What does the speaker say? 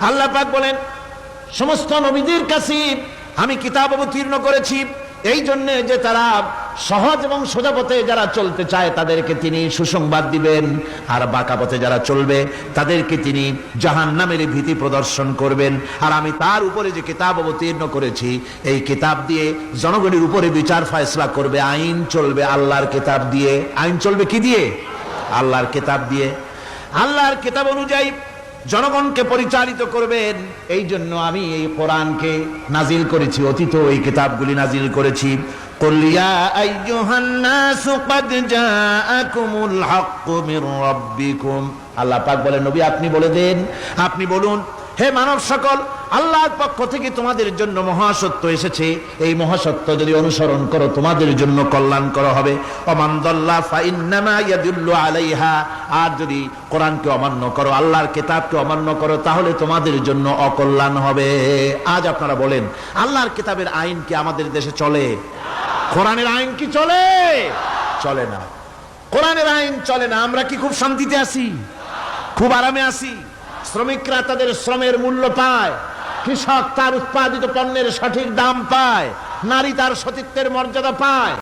আল্লাহ পাক বলেন, সমস্ত নবীদের কাছে আমি কিতাব অবতীর্ণ করেছি। এই জন্যে যে তারা সহজ এবং সোজা পথে যারা চলতে চায়, তাদেরকে তিনি সুসংবাদ দিবেন। আর বাঁকা পথে যারা চলবে, তাদেরকে তিনি জাহান নামের ভীতি প্রদর্শন করবেন। আর আমি তার উপরে যে কিতাব অবতীর্ণ করেছি, এই কিতাব দিয়ে জনগণের উপরে বিচার ফয়সলা করবে, আইন চলবে আল্লাহর কিতাব দিয়ে। আইন চলবে কি দিয়ে? আল্লাহর কিতাব দিয়ে। আল্লাহর কিতাব অনুযায়ী জনগণকে পরিচালিত করবেন। এই জন্য আমি এই কোরআনকে নাজিল করেছি, অতীত এই কিতাবগুলি নাজিল করেছি। কলিয়া আইয়ুহান্নাস কদ জাআকুমুল হাক্কু মির রাব্বিকুম। আল্লাহ পাক বলেন, নবী আপনি বলে দেন, আপনি বলুন, হে মানব সকল আল্লাহর পক্ষ থেকে তোমাদের জন্য মহাসত্য এসেছে। এই মহাসত্য যদি অনুসরণ করো, তোমাদের জন্য কল্যাণ করা হবে আলাইহা। আর যদি কোরআনকে অমান্য করো, আল্লাহর কিতাবকে অমান্য করো, তাহলে তোমাদের জন্য অকল্যাণ হবে। আজ আপনারা বলেন, আল্লাহর কিতাবের আইন কি আমাদের দেশে চলে? কোরআনের আইন কি চলে? চলে না। কোরআনের আইন চলে না। আমরা কি খুব শান্তিতে আছি? খুব আরামে আছি? শ্রমিকরা তাদের শ্রমের মূল্য পায়। কৃষক তার উৎপাদিত পণ্যের সঠিক দাম পায় নারী তার সতীত্বের মর্যাদা পায়।